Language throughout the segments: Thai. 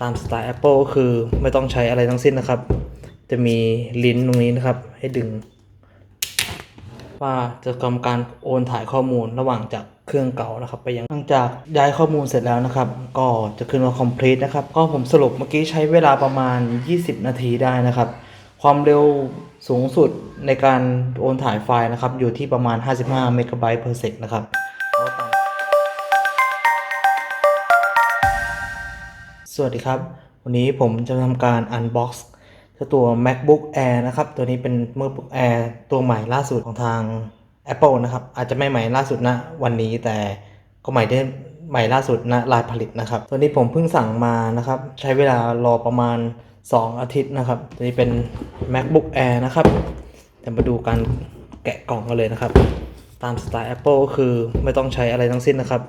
ตามสไตล์ Apple ก็คือไม่ต้องใช้อะไรทั้งสิ้นนะครับ จะมีลิ้นตรงนี้นะครับ ให้ดึง ว่าจะทำการโอนถ่ายข้อมูลระหว่างจากเครื่องเก่านะครับ ไปยังหลังจากย้ายข้อมูลเสร็จแล้วนะครับ ก็จะขึ้นว่า complete นะครับ ก็ผมสรุปเมื่อกี้ใช้เวลาประมาณ 20 นาทีได้นะครับ ความเร็วสูงสุดในการโอนถ่ายไฟล์นะครับ อยู่ที่ประมาณ 55เมกะไบต์ per sec นะครับ สวัสดีครับ วันนี้ผมจะทำการ unbox เจ้าตัว MacBook Air นะครับ ตัวนี้เป็น MacBook Air ตัวใหม่ล่าสุดของทาง Apple นะครับ อาจจะไม่ใหม่ล่าสุดนะวันนี้แต่ก็ใหม่ได้ใหม่ล่าสุดนะลายผลิตนะครับ ตัวนี้ผมเพิ่งสั่งมานะครับ ใช้เวลารอประมาณ 2 อาทิตย์นะครับ ตัวนี้เป็น MacBook Air นะครับเดี๋ยวมาดูการแกะกล่องกันเลยนะครับ ตามสไตล์ Apple ก็คือไม่ต้องใช้อะไรทั้งสิ้นนะครับ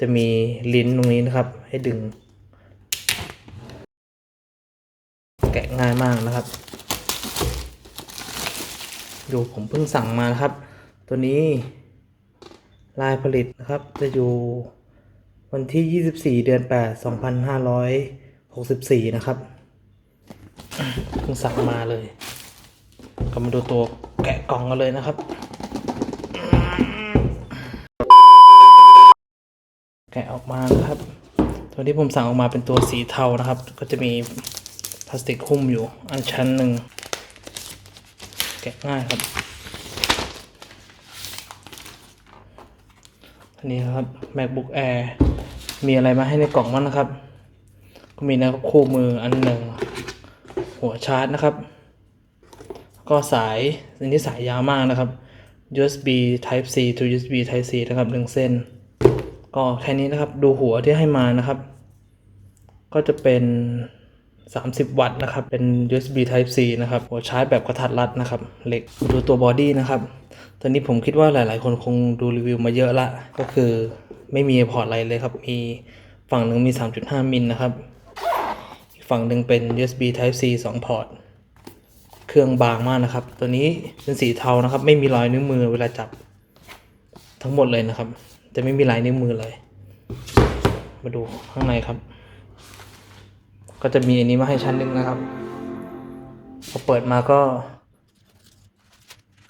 จะมีลิ้นตรงนี้นะครับ ให้ดึง แกะง่ายมากนะครับ ดูผมเพิ่งสั่งมานะครับ ตัวนี้ลายผลิตนะครับจะอยู่วันที่ 24 เดือน 8 2564 นะครับเพิ่งสั่งมาเลย ก็มาดูตัวแกะกล่องกันเลยนะครับ แกะออกมานะครับ ตัวที่ผมสั่งออกมาเป็นตัวสีเทานะครับ ก็จะมี ลาสติกหุ้มอยู่ อันชั้นหนึ่งแกะง่ายครับ อันนี้ครับ MacBook Air มีอะไรมาให้ในกล่องบ้งนะครับ ก็มีนะครับคู่มืออันหนึ่ง หัวชาร์จนะครับ ก็สายอันนี้สายยาวมากนะครับ USB Type C to USB Type C นะครับหนึ่งเส้น ก็แค่นี้นะครับ ดูหัวที่ให้มานะครับ ก็จะเป็น 30 วัตต์นะครับ เป็น USB Type C นะครับหัวชาร์จแบบกระทัดรัดนะครับเหล็กดูตัวบอดี้นะครับตอนนี้ผมคิดว่าหลาย ๆ คนคงดูรีวิวมาเยอะละ ก็คือไม่มีพอร์ตอะไรเลยครับ มีฝั่งหนึ่งมี 3.5 มิลนะครับ อีกฝั่งหนึ่งเป็น USB Type C 2 พอร์ต เครื่องบางมากนะครับ ตัวนี้เป็นสีเทานะครับ ไม่มีรอยนิ้วมือเวลาจับทั้งหมดเลยนะครับ จะไม่มีลายนิ้วมือเลย มาดูข้างในครับ ก็จะมีอันนี้มาให้ชั้นหนึ่งนะครับ พอเปิดมาก็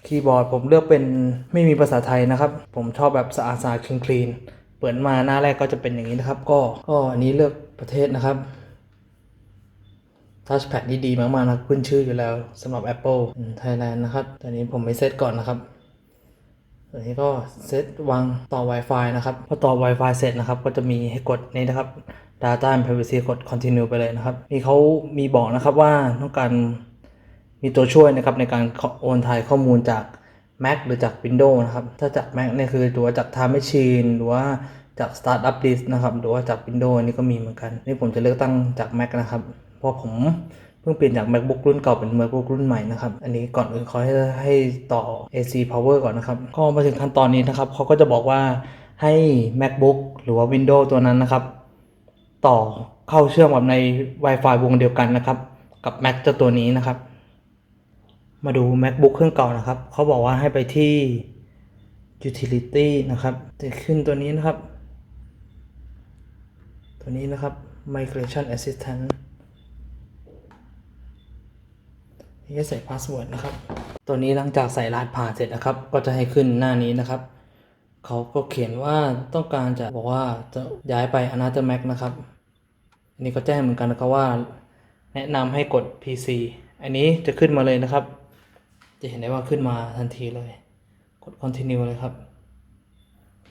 คีย์บอร์ดผมเลือกเป็นไม่มีภาษาไทยนะครับ ผมชอบแบบสะอาดสะอาดคลีนคลีนเปิดมาหน้าแรกก็จะเป็นอย่างนี้นะครับ ก็ก็อันนี้เลือกประเทศนะครับทัชแพดนี่ดีมากๆนะขึ้นชื่ออยู่แล้วสำหรับ Apple Thailand นะครับตอนนี้ผมไม่เซตก่อนนะครับตัวนี้ก็เซตวางต่อ Wi-Fi นะครับ พอต่อ Wi-Fi เสร็จนะครับ ก็จะมีให้กดนี่นะครับ Data and Privacy กด Continue ไปเลยนะครับ นี่เขามีบอกนะครับว่าต้องการมีตัวช่วยนะครับในการโอนถ่ายข้อมูลจาก Mac หรือจาก Windows นะครับ ถ้าจาก Mac เนี่ยคือตัวจาก Time Machine หรือว่าจาก Startup List นะครับหรือว่าจาก Windows นนี้ก็มีเหมือนกัน นี่ผมจะเลือกตั้งจาก Mac นะครับ เพราะผมเพิ่งเปลี่ยนจาก MacBook รุ่นเก่าเป็น MacBook รุ่นใหม่นะครับ อันนี้ก่อนอื่นขอให้ให้ต่อ AC power ก่อนนะครับ ก็มาถึงขั้นตอนนี้นะครับเขาก็จะบอกว่าให้ MacBook หรือว่า Windows ตัวนั้นนะครับ ต่อเข้าเชื่อมกับใน Wi-Fi วงเดียวกันนะครับ กับ Mac เจ้าตัวนี้นะครับ มาดู MacBook เครื่องเก่านะครับ เขาบอกว่าให้ไปที่ Utility นะครับจะขึ้นตัวนี้นะครับ ตัวนี้นะครับ Migration Assistant นี่ใส่พาสเวิร์ดนะครับ ตัวนี้หลังจากใส่รหัสผ่านเสร็จนะครับ ก็จะให้ขึ้นหน้านี้นะครับ เขาก็เขียนว่าต้องการจะบอกว่าจะย้ายไป Another Mac นะครับ อันนี้ก็แจ้งเหมือนกันนะครับว่า แนะนำให้กด PC อันนี้จะขึ้นมาเลยนะครับ จะเห็นได้ว่าขึ้นมาทันทีเลย กด continue เลยครับ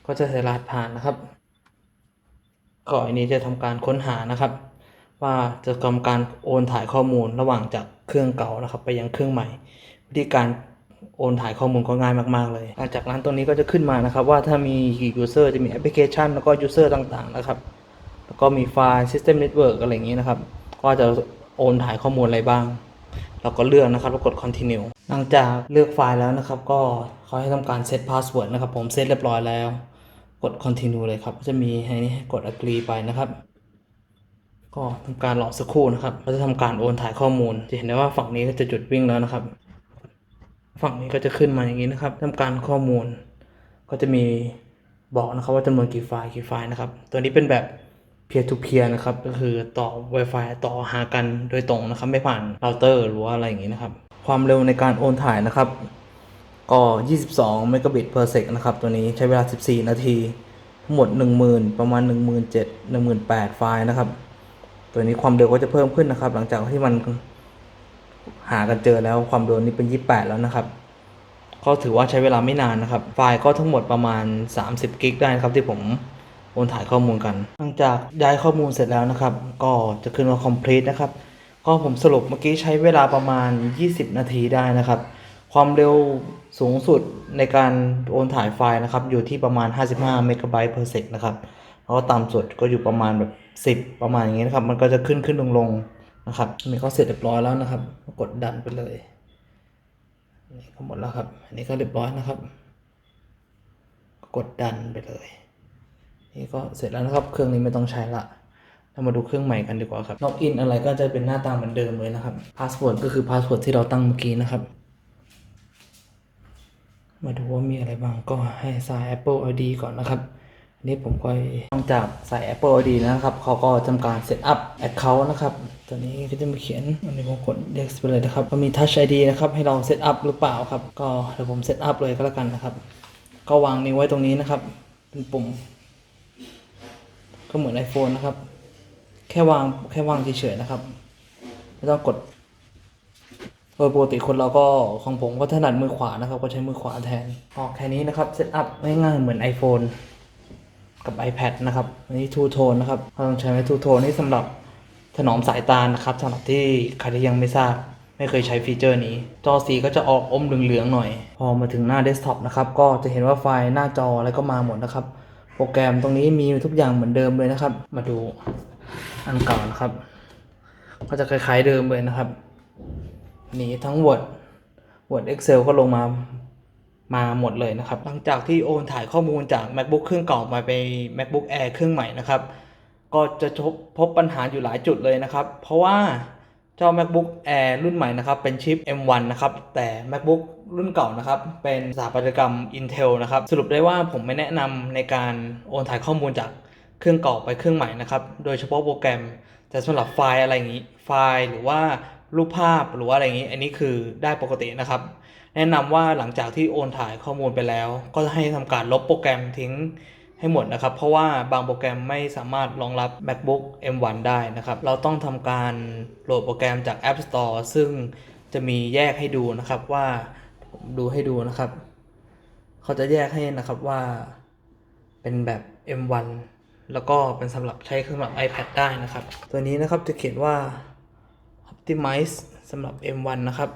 ก็จะใส่รหัสผ่านนะครับ ก็อันนี้จะทำการค้นหานะครับ ว่าจะทำการโอนถ่ายข้อมูลระหว่างจากเครื่องเก่านะครับ ไปยังเครื่องใหม่ วิธีการ โอนถ่ายข้อมูลก็ง่ายมาก ๆ เลยหลังจากนั้นตรงนี้ก็จะขึ้นมานะครับ ว่าถ้ามีกี่ user จะมีแอปพลิเคชัน แล้วก็ user ต่างๆนะครับ แล้วก็มีไฟล์ system network อะไรอย่างนี้นะครับ ก็จะโอนถ่ายข้อมูลอะไรบ้าง เราก็เลือกนะครับแล้วกด continue หลังจากเลือกไฟล์แล้วนะครับ ก็เขาให้ทำการเซตพาสเวิร์ดนะครับ ผมเซตเรียบร้อยแล้ว กด continue เลยครับก็จะมีให้นี่กด agree ไปนะครับก็ทำการรอสักครู่นะครับก็จะทำการโอนถ่ายข้อมูล จะเห็นได้ว่าฝั่งนี้ก็จะหยุดวิ่งแล้วนะครับ ฝั่งนี้ก็จะขึ้นมาอย่างนี้นะครับทำการข้อมูล ก็จะมีบอกนะครับว่าจำนวนกี่ไฟล์กี่ไฟล์นะครับ ตัวนี้เป็นแบบ peer to peer นะครับ ก็คือต่อ Wi-Fi ต่อหากันโดยตรงนะครับ ไม่ผ่านเราเตอร์หรือว่าอะไรอย่างนี้นะครับ ความเร็วในการโอนถ่ายนะครับ ก็ 22 เมกะบิต per sec นะครับ ตัวนี้ใช้เวลา 14 นาที ทั้งหมด 10,000 ประมาณ 17,000 18,000 ไฟล์นะครับ ตัวนี้ความเร็วก็จะเพิ่มขึ้นนะครับ หลังจากที่มัน หากันเจอแล้วความเร็วนี้เป็น 28 แล้วนะครับ ก็ถือว่าใช้เวลาไม่นานนะครับ ไฟล์ก็ทั้งหมดประมาณ 30 กิกได้นะครับที่ผมโอนถ่ายข้อมูลกัน หลังจากย้ายข้อมูลเสร็จแล้วนะครับ ก็จะขึ้นว่า complete นะครับ ก็ผมสรุปเมื่อกี้ใช้เวลาประมาณ 20 นาทีได้นะครับ ความเร็วสูงสุดในการโอนถ่ายไฟล์นะครับ อยู่ที่ประมาณ 55เมกะไบต์ per sec นะครับ แล้วก็ตามสุดก็อยู่ประมาณแบบ 10 ประมาณอย่างนี้นะครับ มันก็จะขึ้นขึ้นลงลง นะครับอันนี้ก็เสร็จเรียบร้อยแล้วนะครับ กดดันไปเลยนี่ก็หมดแล้วครับ อันนี้ก็เรียบร้อยนะครับ กดดันไปเลย นี่ก็เสร็จแล้วนะครับ เครื่องนี้ไม่ต้องใช้ละเรามาดูเครื่องใหม่กันดีกว่าครับล็อกอินอะไรก็จะเป็นหน้าตาเหมือนเดิมเลยนะครับพาสเวิร์ดก็คือพาสเวิร์ดที่เราตั้งเมื่อกี้นะครับ มาดูว่ามีอะไรบ้างก็ให้ใส่ Apple ID ก่อนนะครับ นนี้ผมก็ต้องจากใส่ Apple ID นะครับ เขาก็ทำการ set up account นะครับตัวนี้ก็จะมาเขียนอันนี้ผมกด next ไปเลยนะครับก็มี touch ID นะครับ ให้เรา set up หรือเปล่าครับ ก็เดี๋ยวผม set up เลยก็แล้วกันนะครับ ก็วางนิ้วไว้ตรงนี้นะครับ เป็นปุ่ม ก็เหมือน iPhone นะครับ แค่วางแค่วางเฉยๆนะครับ ไม่ต้องกดโดยปกติคนเราก็ของผมก็ถนัดมือขวานะครับ ก็ใช้มือขวาแทนออกแค่นี้นะครับ เซตอัพง่ายๆเหมือน iPhone กับ iPad นะครับอันนี้ Two Tone นะครับเราต้องใช้ไว้ Two Tone นี่สำหรับถนอมสายตานะครับสำหรับที่ใครที่ยังไม่ทราบ ไม่เคยใช้ฟีเจอร์นี้ จอสีก็จะออกอมเหลืองๆหน่อย พอมาถึงหน้าเดสก์ท็อปนะครับก็จะเห็นว่าไฟล์หน้าจออะไรก็มาหมดนะครับ โปรแกรมตรงนี้มีทุกอย่างเหมือนเดิมเลยนะครับ มาดูอันเก่านะครับ ก็จะคล้ายๆเดิมเลยนะครับ นี่ทั้ง Word Word Excel ก็ลงมา มาหมดเลยนะครับ หลังจากที่โอนถ่ายข้อมูลจาก MacBook เครื่องเก่ามาไป MacBook Air เครื่องใหม่นะครับ ก็จะพบพบปัญหาอยู่หลายจุดเลยนะครับ เพราะว่าเจ้า MacBook Air รุ่นใหม่นะครับ เป็นชิป M1 นะครับ แต่ MacBook รุ่นเก่านะครับ เป็นสถาปัตยกรรม Intel นะครับ สรุปได้ว่าผมไม่แนะนำในการโอนถ่ายข้อมูลจากเครื่องเก่าไปเครื่องใหม่นะครับ โดยเฉพาะโปรแกรม แต่สำหรับไฟล์อะไรอย่างนี้ ไฟล์หรือว่า รูปภาพหรือว่าอะไรอย่างนี้ อันนี้คือได้ปกตินะครับ แนะนำว่าหลังจากที่โอนถ่ายข้อมูลไปแล้ว ก็ให้ทำการลบโปรแกรมทิ้งให้หมดนะครับ เพราะว่าบางโปรแกรมไม่สามารถรองรับ MacBook M1 ได้นะครับ เราต้องทำการโหลดโปรแกรมจาก App Store ซึ่งจะมีแยกให้ดูนะครับว่าดูให้ดูนะครับ เขาจะแยกให้นะครับว่าเป็นแบบ M1 แล้วก็เป็นสำหรับใช้สำหรับ iPad ได้นะครับ ตัวนี้นะครับจะเขียนว่า Optimize สำหรับ M1 นะครับ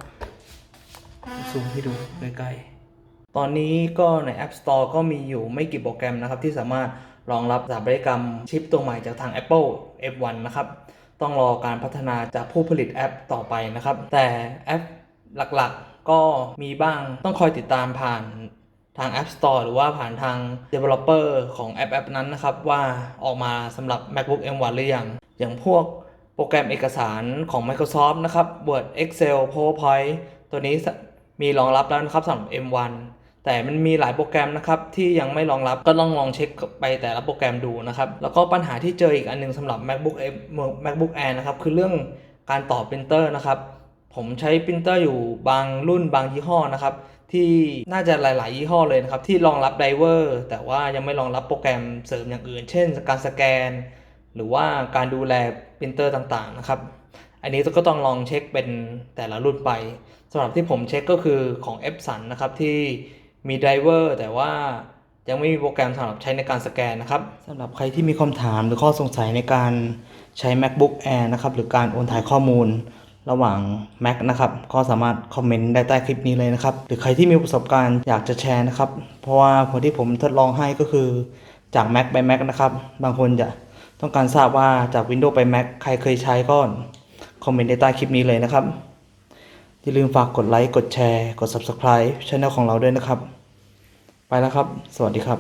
ซูมให้ดูใกล้ๆ ตอนนี้ก็ใน App Store ก็มีอยู่ไม่กี่โปรแกรมนะครับ ที่สามารถรองรับสถาปัตยกรรมชิปตัวใหม่จากทาง Apple F1 นะครับ ต้องรอการพัฒนาจากผู้ผลิตแอปต่อไปนะครับ แต่แอปหลักๆก็มีบ้างต้องคอยติดตามผ่านทาง App Store หรือว่าผ่านทาง Developer ของแอปแอปนั้นนะครับ ว่าออกมาสำหรับ MacBook M1 หรือยัง อย่างพวก โปรแกรมเอกสารของ Microsoft นะครับ Word Excel PowerPoint ตัวนี้มีรองรับแล้วนะครับสำหรับ M1 แต่มันมีหลายโปรแกรมนะครับที่ยังไม่รองรับก็ต้องลองเช็คไปแต่ละโปรแกรมดูนะครับ แล้วก็ปัญหาที่เจออีกอันหนึงสำหรับ MacBook MacBook Air นะครับคือเรื่องการต่อปรินเตอร์นะครับ ผมใช้ปรินเตอร์อยู่บางรุ่นบางยี่ห้อนะครับที่น่าจะหลาย ๆ ยี่ห้อเลยนะครับที่รองรับไดเวอร์แต่ว่ายังไม่รองรับโปรแกรมเสริมอย่างอื่น เช่น การสแกน หรือว่าการดูแลปรินเตอร์ต่างๆนะครับ อันนี้ก็ต้องลองเช็คเป็นแต่ละรุ่นไปสำหรับที่ผมเช็คก็คือของ e p s o n นะครับที่มีไดเวอร์แต่ว่ายังไม่มีโปรแกรมสำหรับใช้ในการสแกนนะครับสำหรับใครที่มีคำถามหรือข้อสงสัยในการใช้ MacBook Air นะครับหรือการโอนถ่ายข้อมูลระหว่าง Mac นะครับ ก็สามารถคอมเมนต์ได้ใต้คลิปนี้เลยนะครับ หรือใครที่มีประสบการณ์อยากจะแชร์นะครับ เพราะว่าผลที่ผมทดลองให้ก็คือจาก Mac ไป Mac นะครับ บางคนจะ ต้องการทราบว่าจาก Windows ไป Mac ใครเคยใช้ก็คอมเมนต์ในใต้คลิปนี้เลยนะครับ อย่าลืมฝากกดไลค์ กดแชร์ กด Subscribe ช่องของเราด้วยนะครับ ไปแล้วครับ สวัสดีครับ